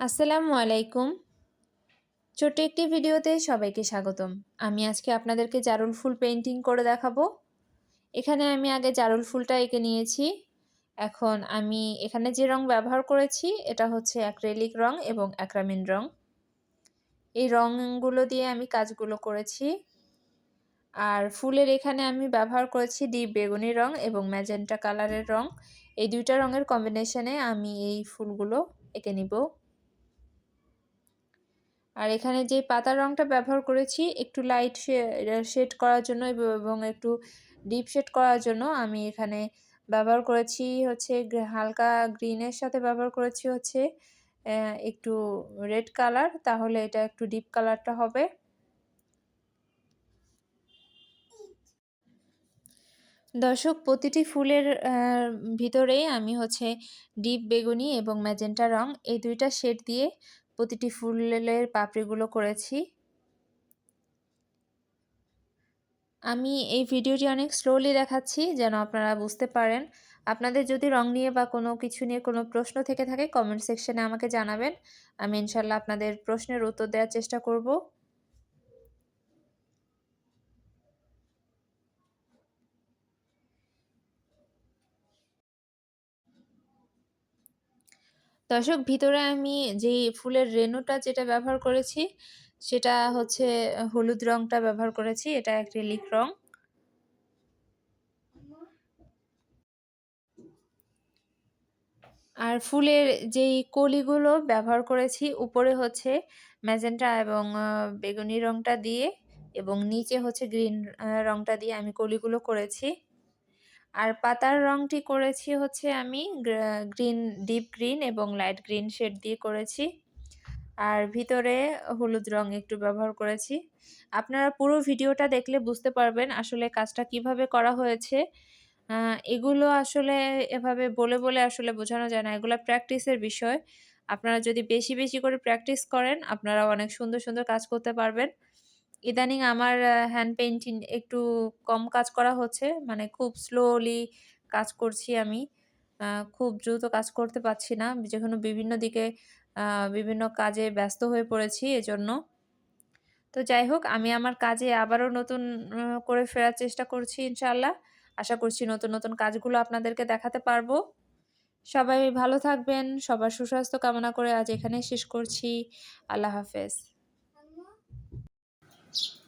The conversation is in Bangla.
আসসালামু আলাইকুম। ছোট্ট একটি ভিডিওতে সবাইকে স্বাগতম। আমি আজকে আপনাদেরকে জারুল ফুল পেন্টিং করে দেখাবো। এখানে আমি আগে জারুল ফুলটা এঁকে নিয়েছি। এখন আমি এখানে যে রং ব্যবহার করেছি, এটা হচ্ছে অ্যাক্রেলিক রং এবং অ্যাক্রামিন রং। এই রঙগুলো দিয়ে আমি কাজগুলো করেছি। আর ফুলের এখানে আমি ব্যবহার করেছি ডিপ বেগুনি রং এবং ম্যাজেন্টা কালারের রং। এই দুইটা রঙের কম্বিনেশনে আমি এই ফুলগুলো এঁকে নিব। আর এখানে যে পাতার রঙটা ব্যবহার করেছি একটু লাইট শেড করার জন্য এবং একটু ডিপ শেড করার জন্য আমি এখানে ব্যবহার করেছি হচ্ছে হালকা গ্রিনের সাথে ব্যবহার করেছি হচ্ছে একটু রেড কালার তাহলে এটা একটু ডিপ কালারটা হবে। দর্শক, প্রতিটি ফুলের ভিতরেই আমি হচ্ছে ডিপ বেগুনি এবং ম্যাজেন্টা রং, এই দুইটা শেড দিয়ে প্রতিটি ফুলের পাপড়িগুলো করেছি। আমি এই ভিডিওটি অনেক স্লোলি দেখাচ্ছি, যেন আপনারা বুঝতে পারেন। আপনাদের যদি রং নিয়ে বা কোনো কিছু নিয়ে কোনো প্রশ্ন থেকে থাকে কমেন্ট সেকশনে আমাকে জানাবেন। আমি ইনশাল্লাহ আপনাদের প্রশ্নের উত্তর দেওয়ার চেষ্টা করব। দর্শক, ভিতরে আমি যেই ফুলের রেনুটা যেটা ব্যবহার করেছি, সেটা হচ্ছে হলুদ রংটা ব্যবহার করেছি, এটা অ্যাক্রিলিক রং। আর ফুলের যেই কলিগুলো ব্যবহার করেছি, উপরে হচ্ছে ম্যাজেন্টা এবং বেগুনি রংটা দিয়ে এবং নিচে হচ্ছে গ্রিন রংটা দিয়ে আমি কলিগুলো করেছি। আর পাতার রংটি করেছি হচ্ছে আমি গ্রিন, ডিপ গ্রিন এবং লাইট গ্রিন শেড দিয়ে করেছি। আর ভিতরে হলুদ রং একটু ব্যবহার করেছি। আপনারা পুরো ভিডিওটা দেখলে বুঝতে পারবেন আসলে কাজটা কীভাবে করা হয়েছে। এগুলো আসলে এভাবে বলে বলে আসলে বোঝানো যায় না। এগুলো প্র্যাকটিসের বিষয়। আপনারা যদি বেশি বেশি করে প্র্যাকটিস করেন, আপনারা অনেক সুন্দর সুন্দর কাজ করতে পারবেন। ইদানিং আমার হ্যান্ড পেন্টিং একটু কম কাজ করা হচ্ছে। মানে খুব স্লোলি কাজ করছি আমি। খুব দ্রুত কাজ করতে পারছি না। যেখানে বিভিন্ন দিকে বিভিন্ন কাজে ব্যস্ত হয়ে পড়েছি এজন্য। তো যাই হোক, আমি আমার কাজে আবারও নতুন করে ফেরার চেষ্টা করছি ইনশাল্লাহ আশা করছি নতুন নতুন কাজগুলো আপনাদেরকে দেখাতে পারব। সবাই ভালো থাকবেন, সবার সুস্বাস্থ্য কামনা করে আজ এখানেই শেষ করছি। আল্লাহ হাফেজ। Thank you.